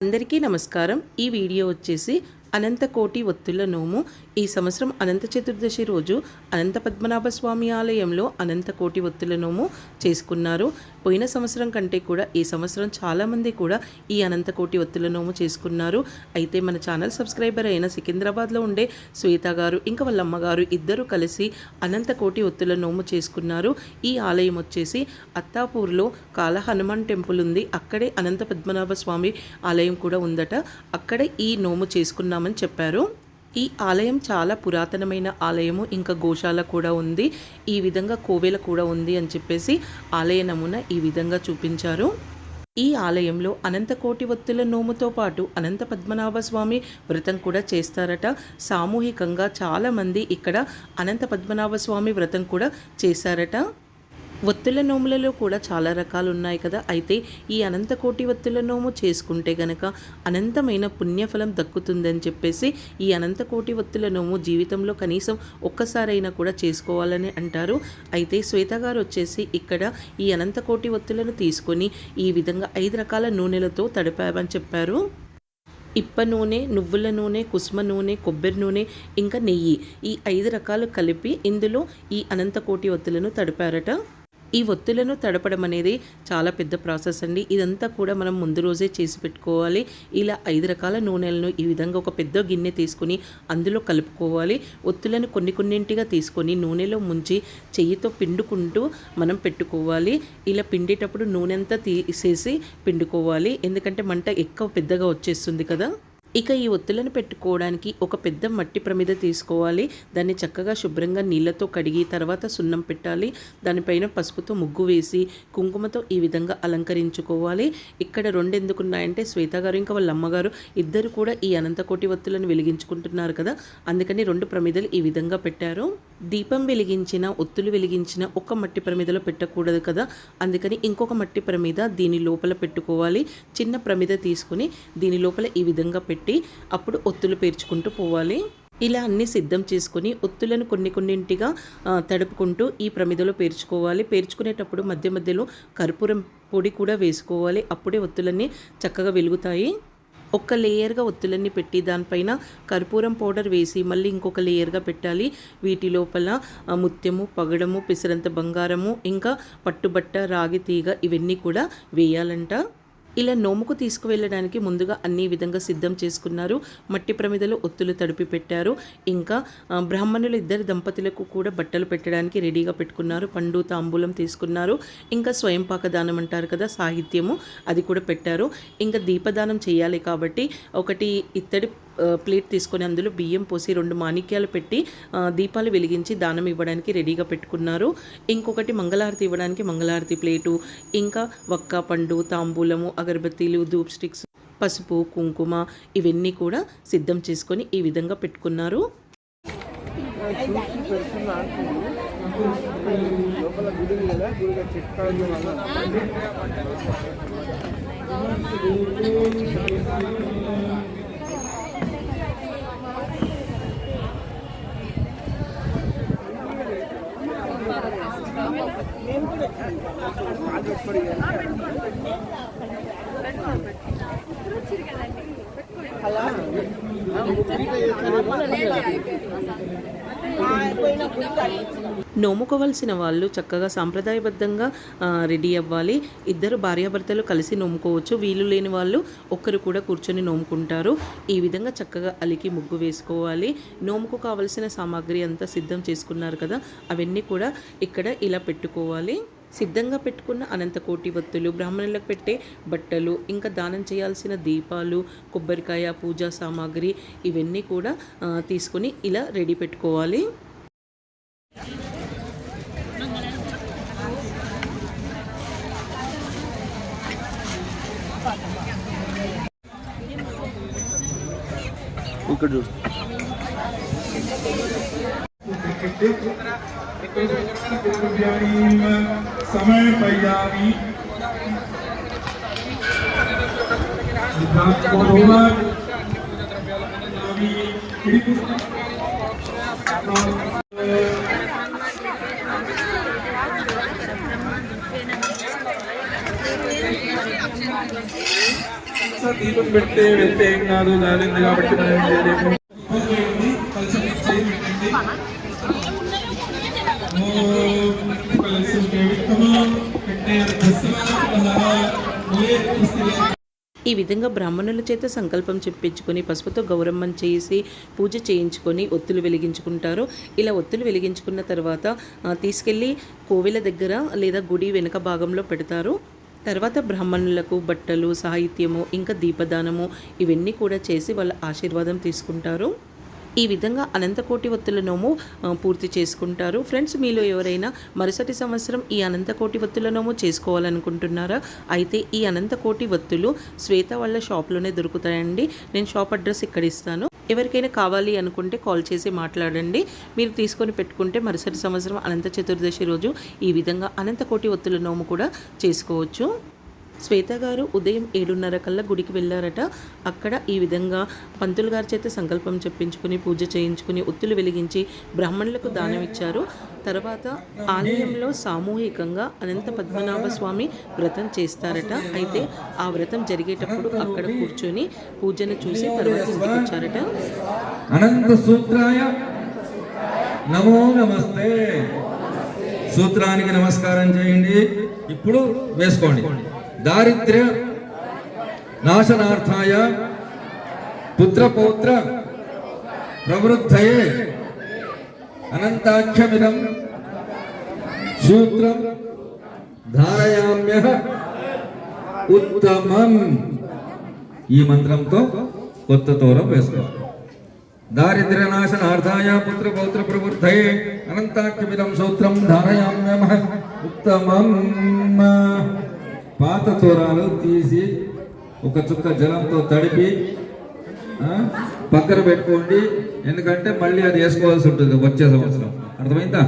అందరికీ నమస్కారం. ఈ వీడియో వచ్చేసి అనంతకోటి ఒత్తుల నోము. ఈ సంవత్సరం అనంత చతుర్దశి రోజు అనంత పద్మనాభ స్వామి ఆలయంలో అనంతకోటి ఒత్తుల నోము చేసుకున్నారు. పోయిన సంవత్సరం కంటే కూడా ఈ సంవత్సరం చాలామంది కూడా ఈ అనంతకోటి ఒత్తుల నోము చేసుకున్నారు. అయితే మన ఛానల్ సబ్స్క్రైబర్ అయిన సికింద్రాబాద్లో ఉండే శ్వేత గారు ఇంకా వాళ్ళ అమ్మగారు ఇద్దరు కలిసి అనంతకోటి ఒత్తుల నోము చేసుకున్నారు. ఈ ఆలయం వచ్చేసి అత్తాపూర్లో కాల హనుమాన్ టెంపుల్ ఉంది. అక్కడే అనంత పద్మనాభ స్వామి ఆలయం కూడా ఉందట. అక్కడే ఈ నోము చేసుకున్నారు చేస్తున్నామని చెప్పారు. ఈ ఆలయం చాలా పురాతనమైన ఆలయము. ఇంకా గోశాల కూడా ఉంది. ఈ విధంగా కోవెల కూడా ఉంది అని చెప్పేసి ఆలయ నమూనా ఈ విధంగా చూపించారు. ఈ ఆలయంలో అనంతకోటి ఒత్తుల నోముతో పాటు అనంత పద్మనాభ స్వామి వ్రతం కూడా చేస్తారట. సామూహికంగా చాలామంది ఇక్కడ అనంత పద్మనాభ స్వామి వ్రతం కూడా చేశారట. ఒత్తుల నోములలో కూడా చాలా రకాలు ఉన్నాయి కదా. అయితే ఈ అనంతకోటి ఒత్తుల నోము చేసుకుంటే గనక అనంతమైన పుణ్యఫలం దక్కుతుందని చెప్పేసి ఈ అనంతకోటి ఒత్తుల నోము జీవితంలో కనీసం ఒక్కసారైనా కూడా చేసుకోవాలని అంటారు. అయితే శ్వేత గారు వచ్చేసి ఇక్కడ ఈ అనంతకోటి ఒత్తులను తీసుకొని ఈ విధంగా ఐదు రకాల నూనెలతో తడిపామని చెప్పారు. ఇప్ప నూనె నువ్వుల నూనె కుసుమ నూనె కొబ్బరి నూనె ఇంకా నెయ్యి ఈ ఐదు రకాలు కలిపి ఇందులో ఈ అనంతకోటి ఒత్తులను తడిపారట. ఈ ఒత్తులను తడపడం అనేది చాలా పెద్ద ప్రాసెస్ అండి. ఇదంతా కూడా మనం ముందు రోజే చేసి పెట్టుకోవాలి. ఇలా ఐదు రకాల నూనెలను ఈ విధంగా ఒక పెద్ద గిన్నె తీసుకొని అందులో కలుపుకోవాలి. ఒత్తులను కొన్ని కొన్నింటిగా తీసుకొని నూనెలో ముంచి చెయ్యితో పిండుకుంటూ మనం పెట్టుకోవాలి. ఇలా పిండేటప్పుడు నూనె అంతా తీసేసి పిండుకోవాలి. ఎందుకంటే మంట ఎక్కువ పెద్దగా వచ్చేస్తుంది కదా. ఇక ఈ ఒత్తులను పెట్టుకోవడానికి ఒక పెద్ద మట్టి ప్రమిద తీసుకోవాలి. దాన్ని చక్కగా శుభ్రంగా నీళ్ళతో కడిగి తర్వాత సున్నం పెట్టాలి. దానిపైన పసుపుతో ముగ్గు వేసి కుంకుమతో ఈ విధంగా అలంకరించుకోవాలి. ఇక్కడ రెండు ఎందుకున్నాయంటే శ్వేత గారు ఇంకా వాళ్ళ అమ్మగారు ఇద్దరు కూడా ఈ అనంతకోటి ఒత్తులను వెలిగించుకుంటున్నారు కదా. అందుకని రెండు ప్రమిదలు ఈ విధంగా పెట్టారు. దీపం వెలిగించిన ఒత్తులు వెలిగించిన ఒక మట్టి ప్రమిదలో పెట్టకూడదు కదా. అందుకని ఇంకొక మట్టి ప్రమిద దీని లోపల పెట్టుకోవాలి. చిన్న ప్రమిద తీసుకుని దీని లోపల ఈ విధంగా పెట్టి అప్పుడు ఒత్తులు పేర్చుకుంటూ పోవాలి. ఇలా అన్ని సిద్ధం చేసుకొని ఒత్తులను కొన్ని కొన్నింటిగా తడుపుకుంటూ ఈ ప్రమిదలో పేర్చుకోవాలి. పేర్చుకునేటప్పుడు మధ్య మధ్యలో కర్పూరం పొడి కూడా వేసుకోవాలి. అప్పుడే ఒత్తులన్నీ చక్కగా వెలుగుతాయి. ఒక్క లేయర్గా ఒత్తులన్నీ పెట్టి దానిపైన కర్పూరం పౌడర్ వేసి మళ్ళీ ఇంకొక లేయర్గా పెట్టాలి. వీటి లోపల ముత్యము పగడము పిసరంత బంగారము ఇంకా పట్టుబట్ట రాగి తీగ ఇవన్నీ కూడా వేయాలంట. ఇలా నోముకు తీసుకువెళ్ళడానికి ముందుగా అన్ని విధంగా సిద్ధం చేసుకున్నారు. మట్టి ప్రమిదలో ఒత్తులు తడిపి పెట్టారు. ఇంకా బ్రాహ్మణులు ఇద్దరు దంపతులకు కూడా బట్టలు పెట్టడానికి రెడీగా పెట్టుకున్నారు. పండు తాంబూలం తీసుకున్నారు. ఇంకా స్వయంపాక దానం అంటారు కదా సాహిత్యము అది కూడా పెట్టారు. ఇంకా దీపదానం చేయాలి కాబట్టి ఒకటి ఇత్తడి ప్లేట్ తీసుకొని అందులో బియ్యం పోసి రెండు మాణిక్యాలు పెట్టి దీపాలు వెలిగించి దానం ఇవ్వడానికి రెడీగా పెట్టుకున్నారు. ఇంకొకటి మంగళారతి ఇవ్వడానికి మంగళారతి ప్లేటు. ఇంకా వక్క పండు తాంబూలము అగరబత్తీలు ధూప్ స్టిక్స్ పసుపు కుంకుమ ఇవన్నీ కూడా సిద్ధం చేసుకొని ఈ విధంగా పెట్టుకున్నారు లోపల గుడి ఉంది కదా గుడిగా చెట్టు వల్ల అలా నోముకోవాల్సిన వాళ్ళు చక్కగా సాంప్రదాయబద్ధంగా రెడీ అవ్వాలి. ఇద్దరు భార్యాభర్తలు కలిసి నోముకోవచ్చు. వీలు లేని వాళ్ళు ఒక్కరు కూడా కూర్చొని నోముకుంటారు. ఈ విధంగా చక్కగా అలికి ముగ్గు వేసుకోవాలి. నోముకు కావలసిన సామాగ్రి అంతా సిద్ధం చేసుకున్నారు కదా అవన్నీ కూడా ఇక్కడ ఇలా పెట్టుకోవాలి. సిద్ధంగా పెట్టుకున్న అనంతకోటి ఒత్తులు బ్రాహ్మణులకు పెట్టే బట్టలు ఇంకా దానం చేయాల్సిన దీపాలు కొబ్బరికాయ పూజా సామాగ్రి ఇవన్నీ కూడా తీసుకొని ఇలా రెడీ పెట్టుకోవాలి. ఇక్కడ చూడు. समय సమర్పయామి దీపం పెడితే వెళ్తే ఏం కాదు కాలేదు కాబట్టి మనం చేయలేము పూజ చేయండి, కలశం చేయి పెట్టండి. ఓం కలశం దేవిత్తమా, పెట్టే అర్ధస్వా, నమః. ఓయే ఈ విధంగా బ్రాహ్మణుల చేత సంకల్పం చెప్పించుకొని పసుపుతో గౌరమ్మని చేసి పూజ చేయించుకొని ఒత్తులు వెలిగించుకుంటారు. ఇలా ఒత్తులు వెలిగించుకున్న తర్వాత తీసుకెళ్ళి కోవెల దగ్గర లేదా గుడి వెనుక భాగంలో పెడతారు. తర్వాత బ్రాహ్మణులకు బట్టలు సాహిత్యము ఇంకా దీపదానము ఇవన్నీ కూడా చేసి వాళ్ళ ఆశీర్వాదం తీసుకుంటారు. ఈ విధంగా అనంతకోటి ఒత్తుల నోము పూర్తి చేసుకుంటారు. ఫ్రెండ్స్ మీలో ఎవరైనా మరుసటి సంవత్సరం ఈ అనంతకోటి ఒత్తుల నోము చేసుకోవాలనుకుంటున్నారా? అయితే ఈ అనంతకోటి ఒత్తులు శ్వేత వాళ్ళ షాప్లోనే దొరుకుతాయండి. నేను షాప్ అడ్రస్ ఇక్కడ ఇస్తాను. ఎవరికైనా కావాలి అనుకుంటే కాల్ చేసి మాట్లాడండి. మీరు తీసుకొని పెట్టుకుంటే మరుసటి సంవత్సరం అనంత చతుర్దశి రోజు ఈ విధంగా అనంతకోటి ఒత్తుల నోము కూడా చేసుకోవచ్చు. శ్వేత గారు ఉదయం ఏడున్నర కల్లా గుడికి వెళ్ళారట. అక్కడ ఈ విధంగా పంతులు గారి చేత సంకల్పం చెప్పించుకుని పూజ చేయించుకుని ఒత్తులు వెలిగించి బ్రాహ్మణులకు దానం ఇచ్చారు. తర్వాత ఆలయంలో సామూహికంగా అనంత పద్మనాభ స్వామి వ్రతం చేస్తారట. అయితే ఆ వ్రతం జరిగేటప్పుడు అక్కడ కూర్చొని పూజను చూసి తర్వాత ఇంటికి వచ్చారట. అనంత సూత్రాయ నమో నమస్తే. సూత్రానికి నమస్కారం చేయండి. ఇప్పుడు వేసుకోండి. దారిద్ర్య నాశనార్థాయ పుత్రపౌత్ర ప్రవృద్ధయే అనంతాఖ్యమిదం సూత్రం ధారయామ్య ఉత్తమం ఈ మంత్రంతో కొత్త తోరం వేసుకోవాలి దారిద్ర్యనాశనార్థాయ పుత్ర పౌత్ర ప్రవృద్ధయే అనంతాఖ్యమిదం సూత్రం ధారయామ్యమ ఉత్తమం పాత తోరాలు తీసి ఒక చుక్క జలంతో తడిపి పక్కన పెట్టుకోండి. ఎందుకంటే మళ్ళీ అది వేసుకోవాల్సి ఉంటుంది వచ్చే సంవత్సరం. అర్థమైందా?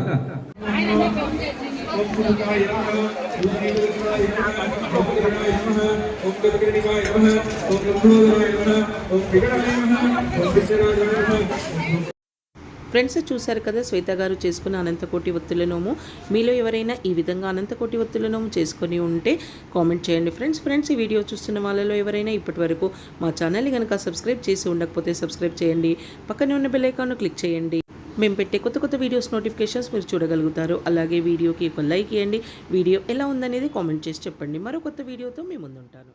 ఓం పురుషాయ నమః, ఓం శ్రీకృష్ణాయ నమః, ఓం గరుడాయ నమః, ఓం గరుడనివాయ నమః, ఓం గరుడోదరాయ నమః, ఓం వికటాయ నమః, ఓం విఘ్నరాజాయ నమః. ఫ్రెండ్స్ చూశారు కదా శ్వేత గారు చేసుకున్న అనంతకోటి ఒత్తుల నోము. మీలో ఎవరైనా ఈ విధంగా అనంతకోటి ఒత్తుల నోము చేసుకొని ఉంటే కామెంట్ చేయండి ఫ్రెండ్స్. ఫ్రెండ్స్ ఈ వీడియో చూస్తున్న వాళ్ళలో ఎవరైనా ఇప్పటి వరకు మా ఛానల్ని కనుక సబ్స్క్రైబ్ చేసి ఉండకపోతే సబ్స్క్రైబ్ చేయండి. పక్కనే ఉన్న బెల్లైకాన్ను క్లిక్ చేయండి. మేము పెట్టే కొత్త కొత్త వీడియోస్ నోటిఫికేషన్స్ మీరు చూడగలుగుతారు. అలాగే వీడియోకి ఒక లైక్ ఇవ్వండి. వీడియో ఎలా ఉందనేది కామెంట్ చేసి చెప్పండి. మరో కొత్త వీడియోతో మేము ముందుంటాను.